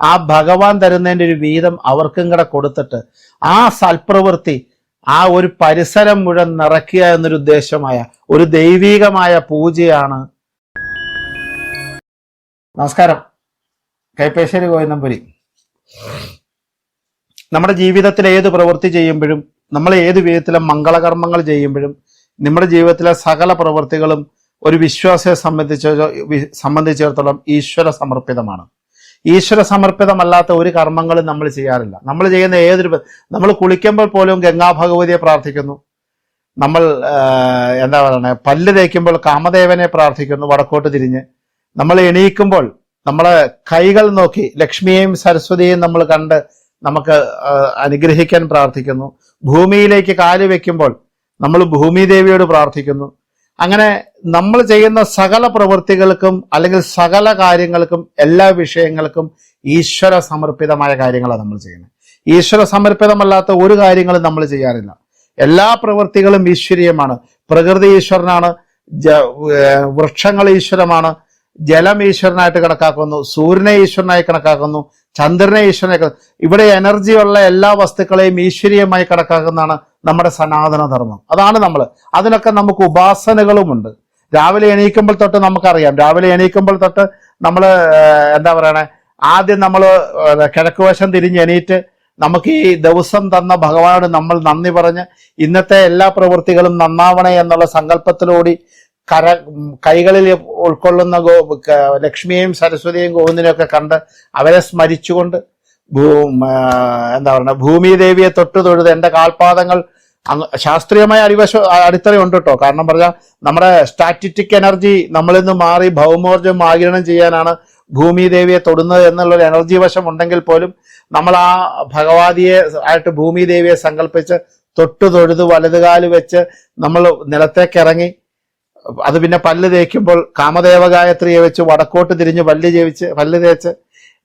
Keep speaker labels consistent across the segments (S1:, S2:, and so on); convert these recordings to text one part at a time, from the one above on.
S1: ആ ഭഗവാൻ തരുന്നതിന്റെ ഒരു വീതം അവർക്കും കൂടെ കൊടുത്തിട്ട് ആ സൽപ്രവൃത്തി ആ ഒരു പരിസരം മുഴുവൻ നിറയ്ക്കുക എന്നൊരു ഉദ്ദേശമായ ഒരു ദൈവീകമായ പൂജയാണ്. നമസ്കാരം. കൈപ്പേശ്ശേരി ഗോവിന്ദംപുരി നമ്മുടെ ജീവിതത്തിൽ ഏത് പ്രവൃത്തി ചെയ്യുമ്പോഴും നമ്മൾ ഏത് വിധത്തിലെ മംഗളകർമ്മങ്ങൾ ചെയ്യുമ്പോഴും നമ്മുടെ ജീവിതത്തിലെ സകല പ്രവൃത്തികളും ഒരു വിശ്വാസിയെ സംബന്ധിച്ച സംബന്ധിച്ചിടത്തോളം ഈശ്വര സമർപ്പിതമാണ്. ഈശ്വര സമർപ്പിതമല്ലാത്ത ഒരു കർമ്മങ്ങളും നമ്മൾ ചെയ്യാറില്ല. നമ്മൾ ചെയ്യുന്ന ഏതൊരു നമ്മൾ കുളിക്കുമ്പോൾ പോലും ഗംഗാ ഭഗവതിയെ പ്രാർത്ഥിക്കുന്നു. നമ്മൾ എന്താ പറയണേ പല്ല് തേക്കുമ്പോൾ കാമദേവനെ പ്രാർത്ഥിക്കുന്നു വടക്കോട്ട് തിരിഞ്ഞ്. നമ്മൾ എണീക്കുമ്പോൾ നമ്മളെ കൈകൾ നോക്കി ലക്ഷ്മിയെയും സരസ്വതിയെയും നമ്മൾ കണ്ട് നമുക്ക് അനുഗ്രഹിക്കാൻ പ്രാർത്ഥിക്കുന്നു. ഭൂമിയിലേക്ക് കാൽ വെക്കുമ്പോൾ നമ്മൾ ഭൂമിദേവിയോട് പ്രാർത്ഥിക്കുന്നു. അങ്ങനെ നമ്മൾ ചെയ്യുന്ന സകല പ്രവൃത്തികൾക്കും അല്ലെങ്കിൽ സകല കാര്യങ്ങൾക്കും എല്ലാ വിഷയങ്ങൾക്കും ഈശ്വര സമർപ്പിതമായ കാര്യങ്ങളാണ് നമ്മൾ ചെയ്യുന്നത്. ഈശ്വര സമർപ്പിതമല്ലാത്ത ഒരു കാര്യങ്ങളും നമ്മൾ ചെയ്യാറില്ല. എല്ലാ പ്രവൃത്തികളും ഈശ്വരീയമാണ്. പ്രകൃതി ഈശ്വരനാണ് വൃക്ഷങ്ങൾ ഈശ്വരമാണ് ജലം ഈശ്വരനായിട്ട് കണക്കാക്കുന്നു സൂര്യനെ ഈശ്വരനായി കണക്കാക്കുന്നു ചന്ദ്രനെ ഈശ്വരനായി ഇവിടെ എനർജി ഉള്ള എല്ലാ വസ്തുക്കളെയും ഈശ്വരീയമായി കണക്കാക്കുന്നതാണ് നമ്മുടെ സനാതന ധർമ്മം അതാണ് നമ്മൾ അതിനൊക്കെ നമുക്ക് ഉപാസനകളുമുണ്ട്. രാവിലെ എണീക്കുമ്പോൾ തൊട്ട് നമുക്കറിയാം. രാവിലെ എണീക്കുമ്പോൾ തൊട്ട് നമ്മൾ എന്താ പറയണേ? ആദ്യം നമ്മൾ കിഴക്ക് വശം തിരിഞ്ഞ് എണീറ്റ് നമുക്ക് ഈ ദിവസം തന്ന ഭഗവാനോട് നമ്മൾ നന്ദി പറഞ്ഞ് ഇന്നത്തെ എല്ലാ പ്രവൃത്തികളും നന്നാവണേ എന്നുള്ള സങ്കല്പത്തിലൂടി കര കൈകളിൽ ഉൾക്കൊള്ളുന്ന ഗോ ലക്ഷ്മിയെയും സരസ്വതിയെയും ഗോവിന്ദനെയൊക്കെ കണ്ട് അവരെ സ്മരിച്ചുകൊണ്ട് ഭൂ എന്താ പറയുക ഭൂമി ദേവിയെ തൊട്ട് തൊഴുത് എന്റെ കാൽപാദങ്ങൾ ശാസ്ത്രീയമായ അടിവശ അടിത്തറയുണ്ട് കേട്ടോ. കാരണം പറഞ്ഞാൽ നമ്മുടെ സ്റ്റാറ്റിറ്റിക് എനർജി നമ്മളിൽ നിന്ന് മാറി ഭൗമോർജം ആഗിരണം ചെയ്യാനാണ് ഭൂമിദേവിയെ തൊടുന്നത് എന്നുള്ളൊരു എനർജി വശം ഉണ്ടെങ്കിൽ പോലും നമ്മൾ ആ ഭഗവാദിയെ ആയിട്ട് ഭൂമിദേവിയെ സങ്കല്പിച്ച് തൊട്ട് തൊഴുത് വലതുകാൽ വെച്ച് നമ്മൾ നിലത്തേക്ക് ഇറങ്ങി അത് പിന്നെ പല്ല് തേക്കുമ്പോൾ കാമദേവ ഗായത്രിയെ വെച്ച് വടക്കോട്ട് തിരിഞ്ഞ് പല്ല് ജീവിച്ച് പല്ല് തേച്ച്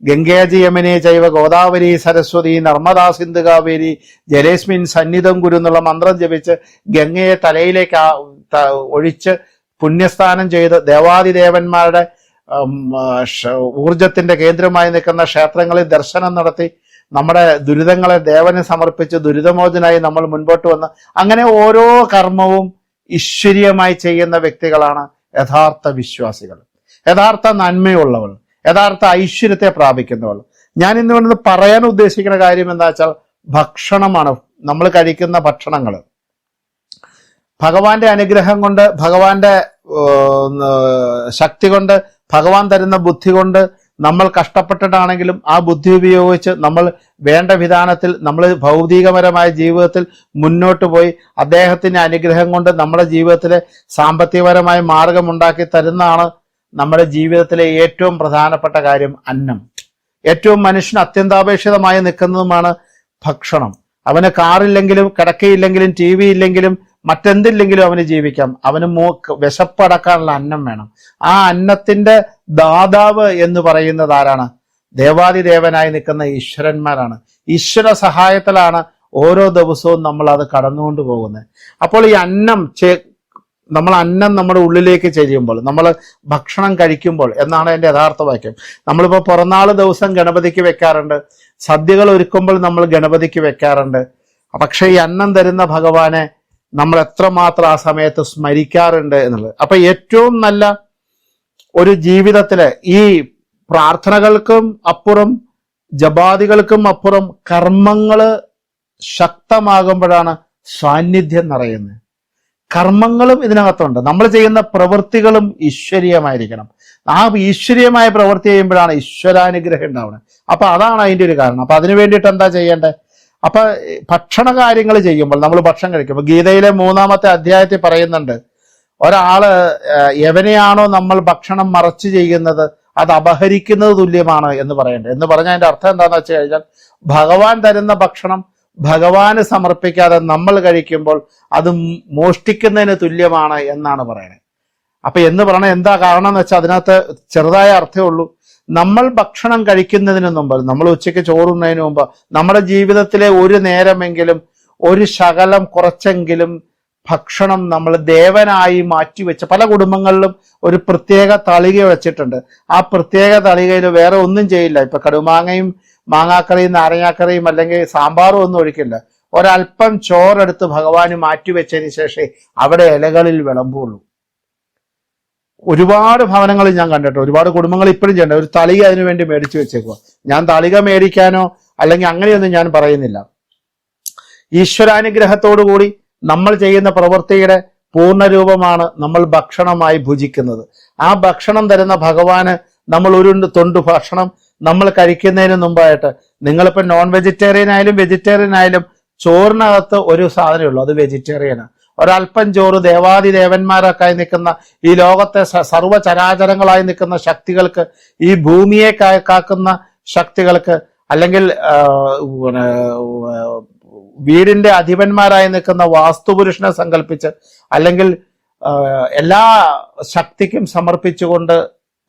S1: ഗംഗേജി യമുനെ ജൈവ ഗോദാവരി സരസ്വതി നർമ്മദാ സിന്ധു കാവേരി ജലേസ്മിൻ സന്നിധം ഗുരു എന്നുള്ള മന്ത്രം ജപിച്ച് ഗംഗയെ തലയിലേക്ക് ഒഴിച്ച് പുണ്യസ്ഥാനം ചെയ്ത് ദേവാദിദേവന്മാരുടെ ഊർജത്തിന്റെ കേന്ദ്രമായി നിൽക്കുന്ന ക്ഷേത്രങ്ങളിൽ ദർശനം നടത്തി നമ്മുടെ ദുരിതങ്ങളെ ദേവന് സമർപ്പിച്ച് ദുരിതമോചനായി നമ്മൾ മുൻപോട്ട് വന്ന് അങ്ങനെ ഓരോ കർമ്മവും ഈശ്വരീയമായി ചെയ്യുന്ന വ്യക്തികളാണ് യഥാർത്ഥ വിശ്വാസികൾ. യഥാർത്ഥ നന്മയുള്ളവൾ യഥാർത്ഥ ഐശ്വര്യത്തെ പ്രാപിക്കുന്നവൾ. ഞാൻ ഇന്ന് വേണ്ടത് പറയാൻ ഉദ്ദേശിക്കുന്ന കാര്യം എന്താ വെച്ചാൽ ഭക്ഷണമാണ്. നമ്മൾ കഴിക്കുന്ന ഭക്ഷണങ്ങൾ. ഭഗവാന്റെ അനുഗ്രഹം കൊണ്ട് ഭഗവാന്റെ ശക്തി കൊണ്ട് ഭഗവാൻ തരുന്ന ബുദ്ധി കൊണ്ട് നമ്മൾ കഷ്ടപ്പെട്ടിട്ടാണെങ്കിലും ആ ബുദ്ധി ഉപയോഗിച്ച് നമ്മൾ വേണ്ട വിധാനത്തിൽ നമ്മൾ ഭൗതികപരമായ ജീവിതത്തിൽ മുന്നോട്ട് പോയി അദ്ദേഹത്തിന്റെ അനുഗ്രഹം കൊണ്ട് നമ്മുടെ ജീവിതത്തിലെ സാമ്പത്തികപരമായ മാർഗമുണ്ടാക്കി തരുന്നതാണ് നമ്മുടെ ജീവിതത്തിലെ ഏറ്റവും പ്രധാനപ്പെട്ട കാര്യം അന്നം. ഏറ്റവും മനുഷ്യന് അത്യന്താപേക്ഷിതമായി നിൽക്കുന്നതുമാണ് ഭക്ഷണം. അവന് കാറില്ലെങ്കിലും കിടക്കയില്ലെങ്കിലും ടി വി ഇല്ലെങ്കിലും മറ്റെന്തില്ലെങ്കിലും അവന് ജീവിക്കാം. അവന് മൂ വിശപ്പടക്കാനുള്ള അന്നം വേണം. ആ അന്നത്തിന്റെ ദാതാവ് എന്ന് പറയുന്നത് ആരാണ്? ദേവാദിദേവനായി നിൽക്കുന്ന ഈശ്വരന്മാരാണ്. ഈശ്വര സഹായത്തിലാണ് ഓരോ ദിവസവും നമ്മൾ അത് കടന്നുകൊണ്ട് പോകുന്നത്. അപ്പോൾ ഈ അന്നം നമ്മൾ അന്നം നമ്മുടെ ഉള്ളിലേക്ക് ചെയ്യുമ്പോൾ നമ്മൾ ഭക്ഷണം കഴിക്കുമ്പോൾ എന്നാണ് എന്റെ യഥാർത്ഥ വാക്യം. നമ്മളിപ്പോൾ പിറന്നാൾ ദിവസം ഗണപതിക്ക് വെക്കാറുണ്ട്. സദ്യകൾ ഒരുക്കുമ്പോൾ നമ്മൾ ഗണപതിക്ക് വെക്കാറുണ്ട്. പക്ഷെ ഈ അന്നം തരുന്ന ഭഗവാനെ നമ്മൾ എത്രമാത്രം ആ സമയത്ത് സ്മരിക്കാറുണ്ട് എന്നുള്ളത്. അപ്പൊ ഏറ്റവും നല്ല ഒരു ജീവിതത്തിലെ ഈ പ്രാർത്ഥനകൾക്കും അപ്പുറം ജപാദികൾക്കും അപ്പുറം കർമ്മങ്ങൾ ശക്തമാകുമ്പോഴാണ് സാന്നിധ്യം നിറയുന്നത്. കർമ്മങ്ങളും ഇതിനകത്തുണ്ട്. നമ്മൾ ചെയ്യുന്ന പ്രവൃത്തികളും ഈശ്വരീയമായിരിക്കണം. ആ ഈശ്വരീയമായ പ്രവൃത്തി ചെയ്യുമ്പോഴാണ് ഈശ്വരാനുഗ്രഹം ഉണ്ടാവുന്നത്. അപ്പൊ അതാണ് അതിന്റെ ഒരു കാരണം. അപ്പൊ അതിനു വേണ്ടിയിട്ട് എന്താ ചെയ്യേണ്ടത്? അപ്പൊ ഭക്ഷണ കാര്യങ്ങൾ ചെയ്യുമ്പോൾ നമ്മൾ ഭക്ഷണം കഴിക്കുമ്പോൾ ഗീതയിലെ മൂന്നാമത്തെ അധ്യായത്തിൽ പറയുന്നുണ്ട് ഒരാൾ എവനെയാണോ നമ്മൾ ഭക്ഷണം മറച്ചു ചെയ്യുന്നത് അത് അപഹരിക്കുന്നത് തുല്യമാണ് എന്ന് പറയേണ്ടത് എന്ന് പറഞ്ഞാൽ അതിന്റെ അർത്ഥം എന്താണെന്ന് വെച്ച് കഴിഞ്ഞാൽ ഭഗവാൻ തരുന്ന ഭക്ഷണം ഭഗവാന് സമർപ്പിക്കാതെ നമ്മൾ കഴിക്കുമ്പോൾ അത് മോഷ്ടിക്കുന്നതിന് തുല്യമാണ് എന്നാണ് പറയുന്നത്. അപ്പൊ എന്ന് പറഞ്ഞ എന്താ കാരണം എന്ന് വെച്ചാൽ അതിനകത്ത് ചെറുതായ അർത്ഥമേ ഉള്ളൂ. നമ്മൾ ഭക്ഷണം കഴിക്കുന്നതിന് മുമ്പ് നമ്മൾ ഉച്ചയ്ക്ക് ചോറുന്നതിന് മുമ്പ് നമ്മുടെ ജീവിതത്തിലെ ഒരു നേരമെങ്കിലും ഒരു ശകലം കുറച്ചെങ്കിലും ഭക്ഷണം നമ്മൾ ദേവനായി മാറ്റിവെച്ച പല കുടുംബങ്ങളിലും ഒരു പ്രത്യേക തളിക വെച്ചിട്ടുണ്ട്. ആ പ്രത്യേക തളികയിൽ വേറെ ഒന്നും ചെയ്യില്ല. ഇപ്പൊ കടുമാങ്ങയും മാങ്ങാക്കറിയും നാരങ്ങാക്കറിയും അല്ലെങ്കിൽ സാമ്പാറും ഒന്നും ഒഴിക്കില്ല. ഒരല്പം ചോറെടുത്ത് ഭഗവാന് മാറ്റിവെച്ചതിന് ശേഷമേ അവിടെ ഇലകളിൽ വിളമ്പുള്ളൂ. ഒരുപാട് ഭവനങ്ങളിൽ ഞാൻ കണ്ടിട്ടുണ്ട്. ഒരുപാട് കുടുംബങ്ങൾ ഇപ്പോഴും ചെയ്യണ്ട. ഒരു തളിക അതിനു വേണ്ടി മേടിച്ചു വെച്ചേക്കുക ഞാൻ തളിക മേടിക്കാനോ അല്ലെങ്കിൽ അങ്ങനെയൊന്നും ഞാൻ പറയുന്നില്ല. ഈശ്വരാനുഗ്രഹത്തോടു കൂടി നമ്മൾ ചെയ്യുന്ന പ്രവൃത്തിയുടെ പൂർണരൂപമാണ് നമ്മൾ ഭക്ഷണമായി ഭുജിക്കുന്നത്. ആ ഭക്ഷണം തരുന്ന ഭഗവാന് നമ്മൾ ഒരു തൊണ്ട് ഭക്ഷണം നമ്മൾ കഴിക്കുന്നതിന് മുമ്പായിട്ട് നിങ്ങളിപ്പോൾ നോൺ വെജിറ്റേറിയൻ ആയാലും വെജിറ്റേറിയൻ ആയാലും ചോറിനകത്ത് ഒരു സാധനമേ ഉള്ളൂ. അത് വെജിറ്റേറിയനാണ് ഒരല്പം ചോറ് ദേവാദി ദേവന്മാരൊക്കെ നിൽക്കുന്ന ഈ ലോകത്തെ സർവചരാചരങ്ങളായി നിൽക്കുന്ന ശക്തികൾക്ക് ഈ ഭൂമിയെ കാക്കുന്ന ശക്തികൾക്ക് അല്ലെങ്കിൽ വീടിന്റെ അധിപന്മാരായി നിൽക്കുന്ന വാസ്തുപുരുഷനെ സങ്കല്പിച്ച് അല്ലെങ്കിൽ എല്ലാ ശക്തിക്കും സമർപ്പിച്ചുകൊണ്ട്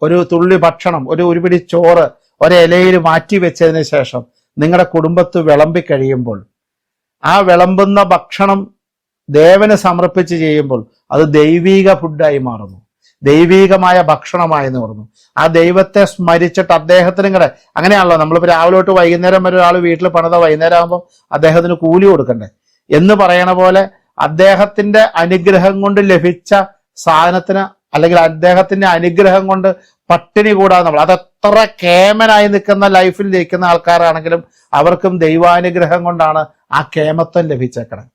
S1: ഒരു തുള്ളി ഭക്ഷണം ഒരു ഒരുപിടി ചോറ് ഒരിലയിൽ മാറ്റി വെച്ചതിന് ശേഷം നിങ്ങളുടെ കുടുംബത്ത് വിളമ്പി കഴിയുമ്പോൾ ആ വിളമ്പുന്ന ഭക്ഷണം ദേവന് സമർപ്പിച്ച് ചെയ്യുമ്പോൾ അത് ദൈവീക ഫുഡായി മാറുന്നു. ദൈവീകമായ ഭക്ഷണമായി മാറുന്നു ആ ദൈവത്തെ സ്മരിച്ചിട്ട് അദ്ദേഹത്തിനും കൂടെ അങ്ങനെയാണല്ലോ നമ്മളിപ്പോൾ രാവിലെ തൊട്ട് വൈകുന്നേരം വരെ ഒരാൾ വീട്ടിൽ പണിത വൈകുന്നേരം ആകുമ്പോൾ അദ്ദേഹത്തിന് കൂലി കൊടുക്കണ്ടേ? എന്ന് പറയണ പോലെ അദ്ദേഹത്തിന്റെ അനുഗ്രഹം കൊണ്ട് ലഭിച്ച സാധനത്തിന് അല്ലെങ്കിൽ അദ്ദേഹത്തിന്റെ അനുഗ്രഹം കൊണ്ട് പട്ടിണി കൂടാതെ നമ്മൾ അതെത്ര കേമനായി നിൽക്കുന്ന ലൈഫിൽ നിൽക്കുന്ന ആൾക്കാരാണെങ്കിലും അവർക്കും ദൈവാനുഗ്രഹം കൊണ്ടാണ് ആ കേമത്വം ലഭിച്ചേക്കണത്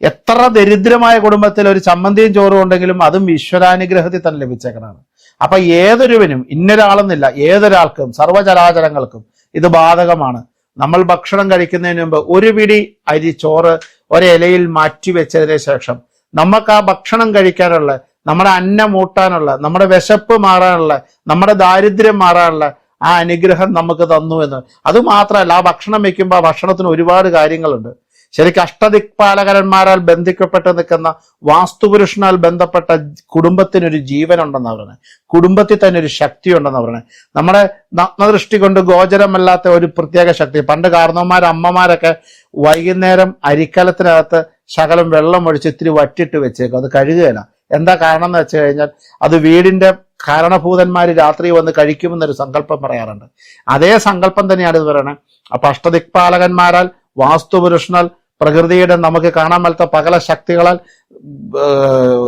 S1: എത്ര ദരിദ്രമായ കുടുംബത്തിൽ ഒരു ചമ്മന്തിയും ചോറും ഉണ്ടെങ്കിലും അതും ഈശ്വരാനുഗ്രഹത്തിൽ തന്നെ ലഭിച്ചേക്കണാണ് അപ്പൊ ഏതൊരുവനും ഇന്നൊരാളെന്നില്ല ഏതൊരാൾക്കും സർവചരാചരങ്ങൾക്കും ഇത് ബാധകമാണ്. നമ്മൾ ഭക്ഷണം കഴിക്കുന്നതിന് മുമ്പ് ഒരു പിടി അരി ചോറ് ഒരിലയിൽ മാറ്റി വെച്ചതിന് ശേഷം നമുക്ക് ആ ഭക്ഷണം കഴിക്കാനുള്ള നമ്മുടെ അന്നം മൂട്ടാനുള്ള നമ്മുടെ വിശപ്പ് മാറാനുള്ള നമ്മുടെ ദാരിദ്ര്യം മാറാനുള്ള ആ അനുഗ്രഹം നമുക്ക് തന്നു എന്ന്. അതുമാത്രമല്ല ആ ഭക്ഷണം വെക്കുമ്പോൾ ആ ഭക്ഷണത്തിന് ഒരുപാട് കാര്യങ്ങളുണ്ട്. ശരിക്കും അഷ്ടദിക്പാലകരന്മാരാൽ ബന്ധിക്കപ്പെട്ട് നിൽക്കുന്ന വാസ്തുപുരുഷനാൽ ബന്ധപ്പെട്ട കുടുംബത്തിനൊരു ജീവനുണ്ടെന്ന് പറയുന്നത് കുടുംബത്തിൽ തന്നെ ഒരു ശക്തി ഉണ്ടെന്ന് പറയുന്നത് നമ്മുടെ നഗ്നദൃഷ്ടി കൊണ്ട് ഗോചരമല്ലാത്ത ഒരു പ്രത്യേക ശക്തി. പണ്ട് കാരണവന്മാർ അമ്മമാരൊക്കെ വൈകുന്നേരം അരിക്കലത്തിനകത്ത് ശകലം വെള്ളം ഒഴിച്ച് ഇത്തിരി വറ്റിട്ട് വെച്ചേക്കും. അത് കഴുകുകയില്ല എന്താ കാരണം എന്ന് വെച്ച് കഴിഞ്ഞാൽ അത് വീടിന്റെ കാരണഭൂതന്മാർ രാത്രി വന്ന് കഴിക്കുമെന്നൊരു സങ്കല്പം പറയാറുണ്ട്. അതേ സങ്കല്പം തന്നെയാണ് ഇത് പറയുന്നത് അപ്പൊ അഷ്ടദിക്പാലകന്മാരാൽ വാസ്തുപുരുഷനാൽ പ്രകൃതിയുടെ നമുക്ക് കാണാൻ മേലത്തെ പകല ശക്തികളാൽ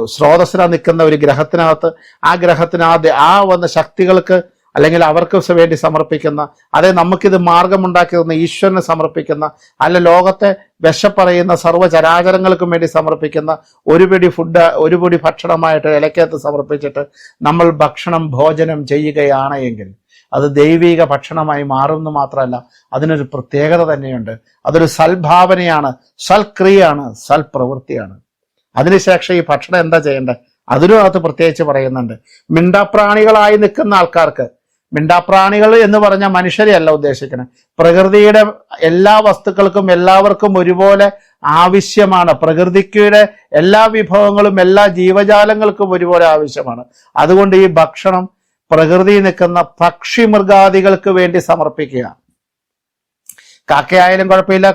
S1: സ്രോതസ്സിനാ നിൽക്കുന്ന ഒരു ഗ്രഹത്തിനകത്ത് ആ ഗ്രഹത്തിന് ആ ആ വന്ന ശക്തികൾക്ക് അല്ലെങ്കിൽ അവർക്ക് വേണ്ടി സമർപ്പിക്കുന്ന അതെ നമുക്കിത് മാർഗമുണ്ടാക്കി തന്ന ഈശ്വരന് സമർപ്പിക്കുന്ന അല്ല ലോകത്തെ വിശപ്പറയുന്ന സർവചരാചരങ്ങൾക്കും വേണ്ടി സമർപ്പിക്കുന്ന ഒരു പിടി ഫുഡ് ഒരു പിടി ഭക്ഷണമായിട്ട് ഇലക്കകത്ത് സമർപ്പിച്ചിട്ട് നമ്മൾ ഭക്ഷണം ഭോജനം ചെയ്യുകയാണ് എങ്കിൽ അത് ദൈവിക ഭക്ഷണമായി മാറുമെന്ന് മാത്രമല്ല അതിനൊരു പ്രത്യേകത തന്നെയുണ്ട്. അതൊരു സൽഭാവനയാണ് സൽക്രിയയാണ് സൽപ്രവൃത്തിയാണ്. അതിനുശേഷം ഈ ഭക്ഷണം എന്താ ചെയ്യേണ്ടത്? അതിനും അകത്ത് പ്രത്യേകിച്ച് പറയുന്നുണ്ട്. മിണ്ടാപ്രാണികളായി നിൽക്കുന്ന ആൾക്കാർക്ക് മിണ്ടാപ്രാണികൾ എന്ന് പറഞ്ഞ മനുഷ്യരെയല്ല ഉദ്ദേശിക്കുന്നത്. പ്രകൃതിയുടെ എല്ലാ വസ്തുക്കൾക്കും എല്ലാവർക്കും ഒരുപോലെ ആവശ്യമാണ്. പ്രകൃതിയുടെ എല്ലാ വിഭവങ്ങളും എല്ലാ ജീവജാലങ്ങൾക്കും ഒരുപോലെ ആവശ്യമാണ്. അതുകൊണ്ട് ഈ ഭക്ഷണം പ്രകൃതി നിൽക്കുന്ന പക്ഷി മൃഗാദികൾക്ക് വേണ്ടി സമർപ്പിക്കുക കാക്കയായാലും കുഴപ്പമില്ല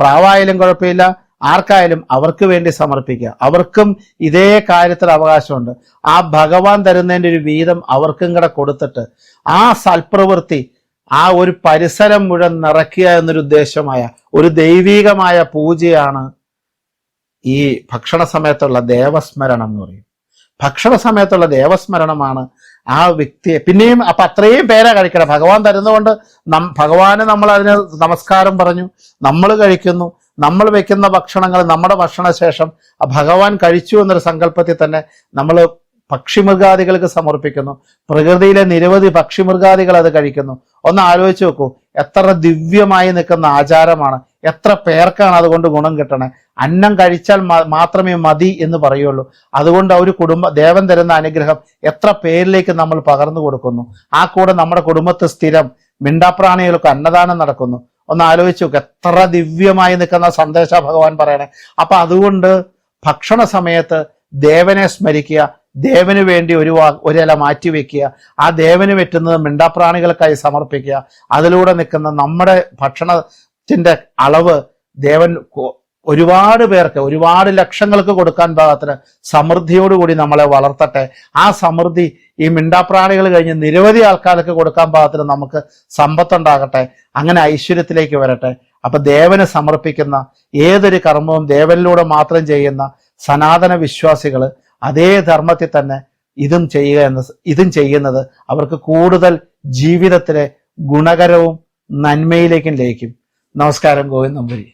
S1: പ്രാവായാലും കുഴപ്പമില്ല ആർക്കായാലും അവർക്ക് വേണ്ടി സമർപ്പിക്കുക. അവർക്കും ഇതേ കാര്യത്തിൽ അവകാശമുണ്ട്. ആ ഭഗവാൻ തരുന്നതിന്റെ ഒരു വീതം അവർക്കും കൂടെ കൊടുത്തിട്ട് ആ സൽപ്രവൃത്തി ആ ഒരു പരിസരം മുഴുവൻ നിറയ്ക്കുക എന്നൊരു ഉദ്ദേശമായ ഒരു ദൈവീകമായ പൂജയാണ് ഈ ഭക്ഷണ സമയത്തുള്ള ദേവസ്മരണം എന്ന് പറയും. ഭക്ഷണ സമയത്തുള്ള ദേവസ്മരണമാണ് ആ വ്യക്തിയെ. പിന്നെയും അപ്പൊ അത്രയും പേരാ കഴിക്കണം. ഭഗവാൻ തരുന്നതുകൊണ്ട് നം ഭഗവാന് നമ്മൾ അതിന് നമസ്കാരം പറഞ്ഞു നമ്മൾ കഴിക്കുന്നു നമ്മൾ വെക്കുന്ന ഭക്ഷണങ്ങൾ നമ്മുടെ ഭക്ഷണശേഷം ആ ഭഗവാൻ കഴിച്ചു എന്നൊരു സങ്കല്പത്തിൽ തന്നെ നമ്മൾ പക്ഷിമൃഗാദികൾക്ക് സമർപ്പിക്കുന്നു. പ്രകൃതിയിലെ നിരവധി പക്ഷിമൃഗാദികൾ അത് കഴിക്കുന്നു. ഒന്ന് ആലോചിച്ച് നോക്കൂ. എത്ര ദിവ്യമായി നിൽക്കുന്ന ആചാരമാണ് എത്ര പേർക്കാണ് അതുകൊണ്ട് ഗുണം കിട്ടണേ? അന്നം കഴിച്ചാൽ മാത്രമേ മതി എന്ന് പറയുള്ളൂ. അതുകൊണ്ട് ഒരു കുടുംബ ദേവൻ തരുന്ന അനുഗ്രഹം എത്ര പേരിലേക്ക് നമ്മൾ പകർന്നു കൊടുക്കുന്നു. ആ കൂടെ നമ്മുടെ കുടുംബത്തെ സ്ഥിരം മിണ്ടാപ്രാണികൾക്ക് അന്നദാനം നടക്കുന്നു. ഒന്ന് ആലോചിച്ച് എത്ര ദിവ്യമായി നിൽക്കുന്ന സന്ദേശ ഭഗവാൻ പറയണേ. അപ്പൊ അതുകൊണ്ട് ഭക്ഷണ സമയത്ത് ദേവനെ സ്മരിക്കുക ദേവന് വേണ്ടി ഒരു വാ ഒരില മാറ്റി വെക്കുക. ആ ദേവന് പറ്റുന്നത് മിണ്ടാപ്രാണികൾക്കായി സമർപ്പിക്കുക. അതിലൂടെ നിൽക്കുന്ന നമ്മുടെ ഭക്ഷണത്തിന്റെ അളവ് ദേവൻ ഒരുപാട് പേർക്ക് ഒരുപാട് ലക്ഷങ്ങൾക്ക് കൊടുക്കാൻ പാകത്തിന് സമൃദ്ധിയോടുകൂടി നമ്മളെ വളർത്തട്ടെ. ആ സമൃദ്ധി ഈ മിണ്ടാപ്രാണികൾ കഴിഞ്ഞ് നിരവധി ആൾക്കാർക്ക് കൊടുക്കാൻ പാകത്തിന് നമുക്ക് സമ്പത്തുണ്ടാകട്ടെ. അങ്ങനെ ഐശ്വര്യത്തിലേക്ക് വരട്ടെ. അപ്പൊ ദേവന് സമർപ്പിക്കുന്ന ഏതൊരു കർമ്മവും ദേവനിലൂടെ മാത്രം ചെയ്യുന്ന സനാതന വിശ്വാസികൾ അതേ ധർമ്മത്തിൽ തന്നെ ഇതും ചെയ്യുക എന്ന് ഇതും ചെയ്യുന്നത് അവർക്ക് കൂടുതൽ ജീവിതത്തിലെ ഗുണകരവും നന്മയിലേക്കും ലയിക്കും. നമസ്കാരം ഗോവിന്ദ് നമ്പൂരി